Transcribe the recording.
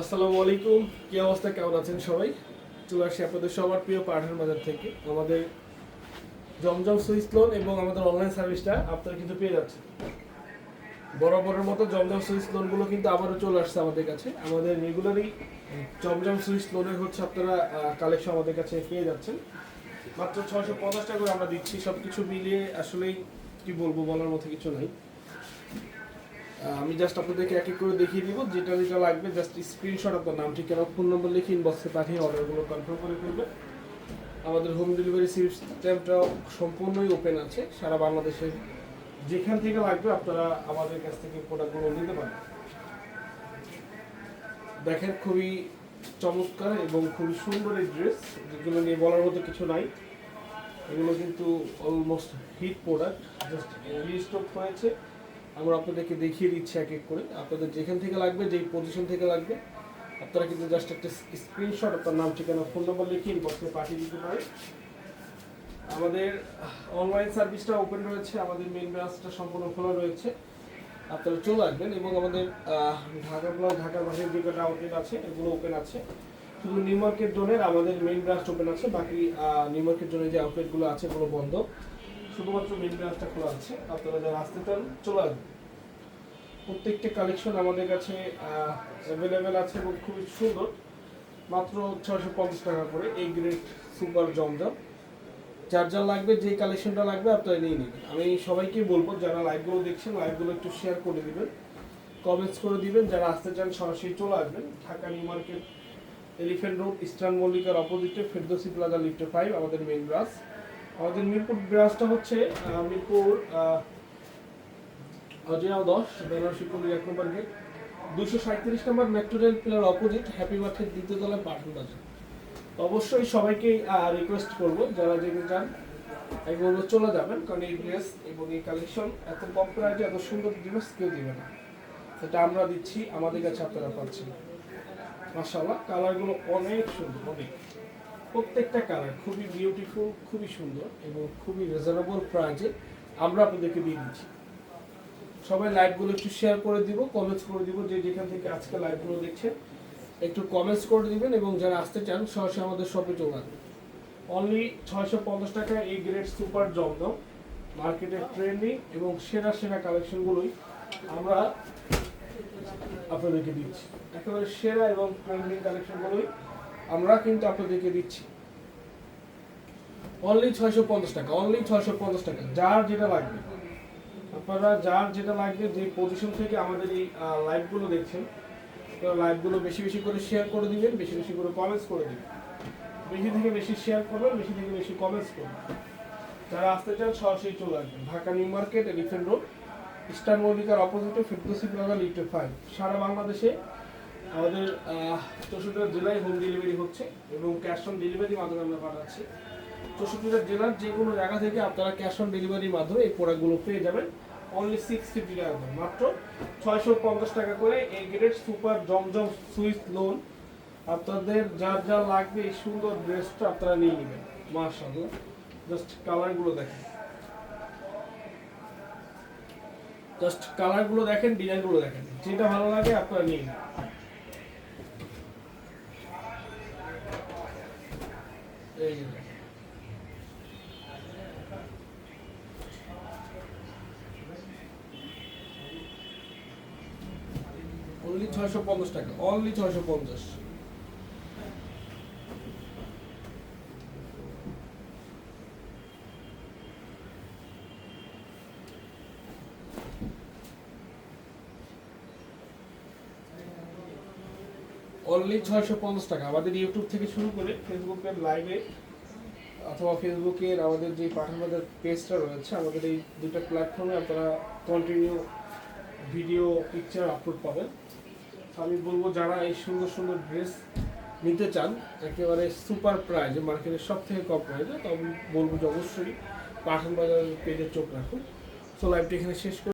আসসালামু আলাইকুম। কি অবস্থা? কেমন আছেন সবাই? চলে আসি আপনাদের সবার প্রিয় পাঠান বাজার থেকে। আমাদের জমজম সুইচ লোন এবং আমাদের অনলাইন সার্ভিসটা আপনারা কিন্তু পেয়ে যাচ্ছেন। বরাবরের মতো জমজম সুইচ লোনগুলো কিন্তু আবারও চলে আসছে আমাদের কাছে। আমাদের রেগুলারই জমজম সুইচ লোনের হচ্ছে আপনারা কালেকশন আমাদের কাছে পেয়ে যাচ্ছেন। মাত্র ছশো পঞ্চাশ টাকা করে আমরা দিচ্ছি। সব কিছু মিলিয়ে আসলেই কি বলব বলার মতো কিছু নাই। আমি জাস্ট আপনাদেরকে এক এক করে দেখিয়ে দিব, যেটা যেটা লাগবে জাস্ট স্ক্রিনশট আপনার নাম, ঠিকানা ফোন নম্বর লিখে ইনবক্সে পাঠিয়ে অর্ডারগুলো কনফার্ম করে ফেলবেন। আমাদের হোম ডেলিভারি সিস্টেমটা সম্পূর্ণই ওপেন আছে, সারা বাংলাদেশে যেখান থেকে লাগবে আপনারা আমাদের কাছ থেকে প্রোডাক্টগুলো নিতে পারেন দেখেন, খুবই চমৎকার এবং খুবই সুন্দর এই ড্রেস যেগুলো নিয়ে বলার মতো কিছু নাই। এগুলো কিন্তু almost hit product just restock হয়েছে। আমরা আপনাদেরকে দেখিয়ে দিচ্ছি এক এক করে। আপনাদের যেখান থেকে লাগবে, যেই পজিশন থেকে লাগবে, আপনারা কিন্তু জাস্ট একটা স্ক্রিনশট আপনার নাম, ঠিকানা ফোন নাম্বার লিখে ইনবক্সে পাঠিয়ে দিতে পারেন। আমাদের অনলাইন সার্ভিসটা ওপেন রয়েছে, আমাদের মেন ব্রাঞ্চটা সম্পূর্ণ খোলা রয়েছে। আপনারা চলে আসবেন এবং আমাদের ঢাকা প্লাস ঢাকার বাইরের যে কটা আউটলেট আছে, এগুলো ওপেন আছে। শুধু নিউ মার্কেট জোনের আমাদের মেইন ব্রাঞ্চ ওপেন আছে, বাকি নিউ মার্কেট জোনের যে আউটলেটগুলো আছে, এগুলো বন্ধ। শুধুমাত্র মেন ব্রাঞ্চটা খোলা আছে। আপনারা যারা আসতে চান, চলে আসবেন। প্রত্যেকটা কালেকশন আমাদের কাছে অ্যাভেলেবেল আছে এবং খুবই সুন্দর। মাত্র ছয়শো পঞ্চাশ টাকা করে এই গ্রেড সুপার জমজম। যার যা লাগবে যে কালেকশনটা লাগবে, আপনারা নিয়ে নেবেন। আমি সবাইকে বলব, যারা লাইভগুলো দেখছেন লাইভগুলো একটু শেয়ার করে দিবেন। কমেন্টস করে দিবেন। যারা আসতে চান, সরাসরি চলে আসবেন। Dhaka new market elephant road eastern মল্লিকার অপোজিটে ফেরদোসি প্লাজা লিফটে ফাইভ আমাদের মেইন ব্রাঞ্চ আমাদের মিরপুর ব্রাঞ্চটা হচ্ছে মিরপুর অজিয়া দশ, বেনারসি পল্লী এক নম্বর গেট। দুশো সাঁত্রিশ নম্বর metro rail pillar opposite happy market দ্বিতীয় তলায় পাঠান তো অবশ্যই সবাইকে রিকোয়েস্ট করব, যারা যেতে চান বলব চলে যাবেন, কারণ এই ড্রেস এবং এই কালেকশন এত কম প্রাইজে এত সুন্দর ড্রেস কেউ দেবে না। সেটা আমরা দিচ্ছি, আমাদের কাছে আপনারা পাচ্ছেন। মাসাল্লাহ কালারগুলো অনেক সুন্দর, অনেক। প্রত্যেকটা কালার খুবই বিউটিফুল খুবই সুন্দর এবং খুবই রিজনেবল প্রাইজে আমরা আপনাদেরকে দিয়ে দিচ্ছি। সবাই লাইভগুলো একটু শেয়ার করে দিব কমেন্টস করে দিব, যে যেখান থেকে আজকে লাইভগুলো দেখছেন, একটু কমেন্টস করে দিবেন এবং যারা আসতে চান, সরাসরি আমাদের শপে আসবেন। অনলি ছয়শো পঞ্চাশ টাকা এই গ্রেড সুপার জমদম মার্কেটের ট্রেন্ডিং এবং সেরা সেরা কালেকশনগুলোই আমরা আপনাদেরকে দিচ্ছি। একেবারে সেরা এবং ট্রেন্ডিং কালেকশনগুলোই আমরা কিন্তু আপনাদেরকে দিচ্ছি। অনলি ছয়শো পঞ্চাশ টাকা অনলি ছয়শো পঞ্চাশ টাকা, যার যেটা লাগবে। আপনারা যার যেটা লাগবে, যে পজিশন থেকে আমাদের এই লাইভগুলো দেখছেন লাইভগুলো বেশি বেশি করে শেয়ার করে দিবেন, বেশি বেশি করে কমেন্টস করে দিবেন। বেশি থেকে বেশি শেয়ার করবেন, বেশি থেকে বেশি কমেন্টস করবেন। যারা আসতে চান, সরাসরি চলে আসবেন। Dhaka new market elephant road, eastern মল্লিকার অপোজিটে ফিরদোসি প্লাজা, লিফটে ফাইভ সারা বাংলাদেশে আমাদের চৌষট্টি জেলায় হোম ডেলিভারি হচ্ছে এবং ক্যাশ অন ডেলিভারির মাধ্যমে আমরা পাঠাচ্ছি। চৌষট্টিটা জেলার যে কোনো জায়গা থেকে আপনারা ক্যাশ অন ডেলিভারির মাধ্যমে এই প্রোডাক্টগুলো পেয়ে যাবেন। অনলি সিক্স ফিফটি টাকা করে। মাত্র ছয়শো পঞ্চাশ টাকা করে এই grade super Zamzam Swiss lawn আপনাদের যার যা লাগবে এই সুন্দর ড্রেসটা আপনারা নিয়ে নেবেন। মার্শাল্লাহ জাস্ট কালারগুলো দেখেন। জাস্ট কালারগুলো দেখেন ডিজাইনগুলো দেখেন। যেটা ভালো লাগে আপনারা নিয়ে নেন এই যে দেখেন। অনলি ছয়শো পঞ্চাশ টাকা। অনলি ছয়শো পঞ্চাশ। অনলি ছয়শো পঞ্চাশ টাকা। আমাদের ইউটিউব থেকে শুরু করে ফেসবুকের লাইভে অথবা ফেসবুকের আমাদের যে পাঠান পেজটা রয়েছে, আমাদের এই দুটো প্ল্যাটফর্মে আপনারা কন্টিনিউ ভিডিও পিকচার আপলোড পাবেন। তো আমি বলব যারা এই সুন্দর সুন্দর ড্রেস নিতে চান, একেবারে সুপার প্রাইজে মার্কেটের সব থেকে কম প্রাইজে তো আমি বলব যে অবশ্যই পাঠান বাজার পেজে চোখ রাখুন। সো লাইভটি এখানে শেষ